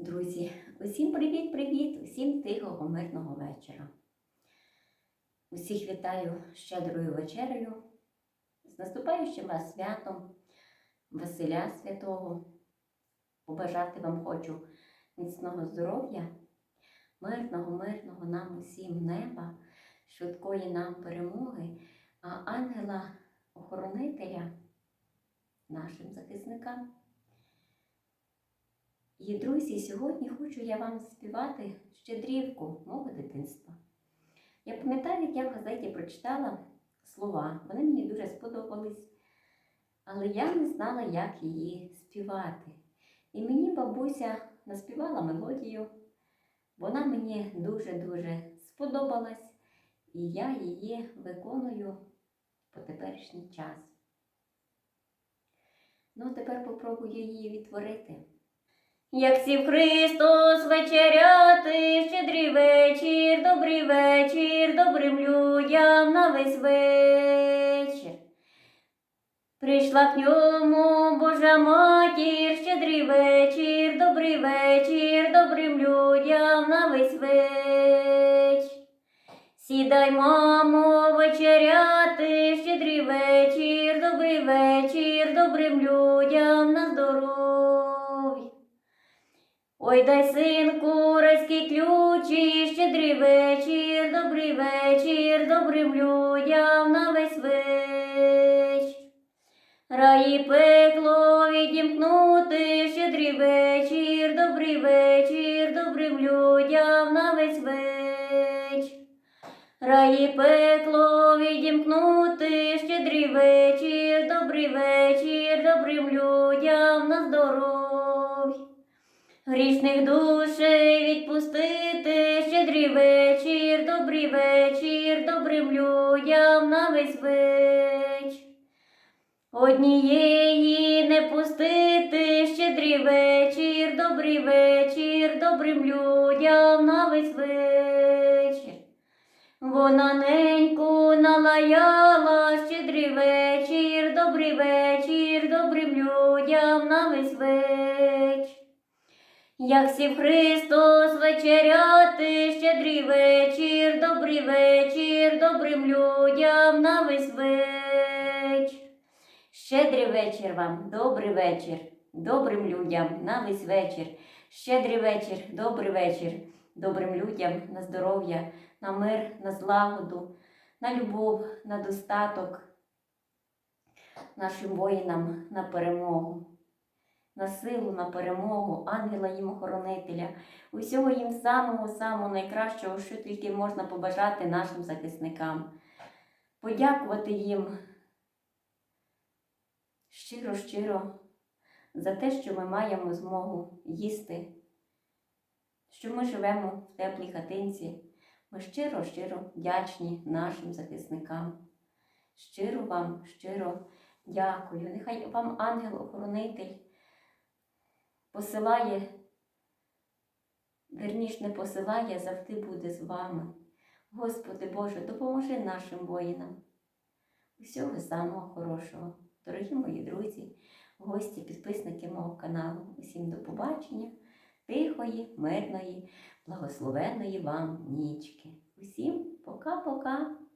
Друзі, усім привіт-привіт, усім тихого, мирного вечора. Усіх вітаю щедрою вечерею, з наступаючим вас святом Василя Святого. Побажати вам хочу міцного здоров'я, мирного, мирного нам усім неба, швидкої нам перемоги, а ангела-охоронителя нашим захисникам. І, друзі, сьогодні хочу я вам співати щедрівку мого дитинства. Я пам'ятаю, як я в газеті прочитала слова. Вони мені дуже сподобались, але я не знала, як її співати. І мені бабуся наспівала мелодію. Вона мені дуже-дуже сподобалась, і я її виконую по теперішній час. Ну, а тепер попробую її відтворити. Як сів Христос вечеряти, щедрий вечір, добрий вечір, добрим людям на весь вечір. Прийшла к ньому Божа матір, щедрий вечір, добрий вечір, добрим людям на весь вечір. Сідай, мамо, вечеряти, щедрий вечір, добрий вечір, добрим людям на здоров'я. Ой, дай синку, райський ключі, щедрий вечір, добрий вечір, добрим людям на весь вечір. Раї пекло відімкнути, щедрий вечір, добрий вечір, добрим людям на весь вечір. Раї пекло відімкнути, щедрий вечір, добрий вечір, добрим людям на здоров'я. Грішних душей відпустити, щедрий вечір, добрий вечір, добрим людям на весь вечір. Однієї не пустити, щедрий вечір, добрий вечір, добрим людям на весь вечір. Вона неньку налаяла, щедрий вечір, добрий вечір, добрим людям на весь вечір. Як сів Христос вечеряти, щедрий вечір, добрий вечір, добрим людям на весь вечір. Щедрий вечір вам, добрий вечір, добрим людям на весь вечір. Щедрий вечір, добрий вечір, добрим людям на здоров'я, на мир, на злагоду, на любов, на достаток, нашим воїнам на перемогу на силу, на перемогу, ангела їм охоронителя, усього їм самого-самого найкращого, що тільки можна побажати нашим захисникам. Подякувати їм щиро-щиро за те, що ми маємо змогу їсти, що ми живемо в теплій хатинці. Ми щиро-щиро вдячні нашим захисникам. Щиро вам, щиро дякую. Нехай вам ангел-охоронитель посилає, верніш не посилає, завжди буде з вами. Господи Боже, допоможи нашим воїнам. Усього самого хорошого. Дорогі мої друзі, гості, підписники мого каналу. Усім до побачення, тихої, мирної, благословенної вам нічки. Усім пока-пока!